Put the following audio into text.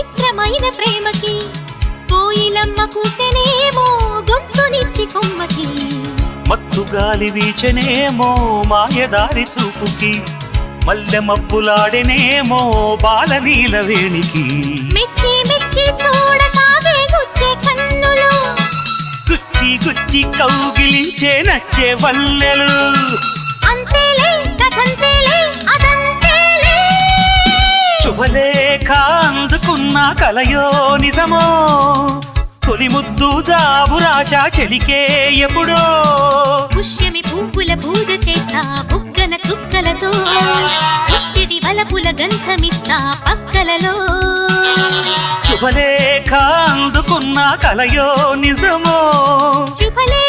చిత్రమైన ప్రేమకి కోయిలమ్మ కూసెనేమో గొంతునిచ్చి కొమ్మకి. మత్తు గాలి వీచనేమో మాయదారి చూపుకి. మల్లె మబ్బులాడెనేమో బాల నీల వేణికి. మెచ్చి మెచ్చి చూడ సాగే గుచ్చే కన్నులు. గుచ్చి గుచ్చి కౌగిలించే నచ్చే వల్లెలు. అంతేలే కథంతేలే అదంతేలే. శుభలేఖ అందుకున్న కలయో నిజమో? తొలి ముద్దు జాబు రాశా చెలికే ఎప్పుడో? పుష్యమి పువ్వుల పూజ చేస్తా బుగ్గన చుక్కలతో. పుట్టిడి వలపుల గంధమిస్తా పక్కలలో. శుభలేఖ అందుకున్న కలయో నిజమో? శుభలే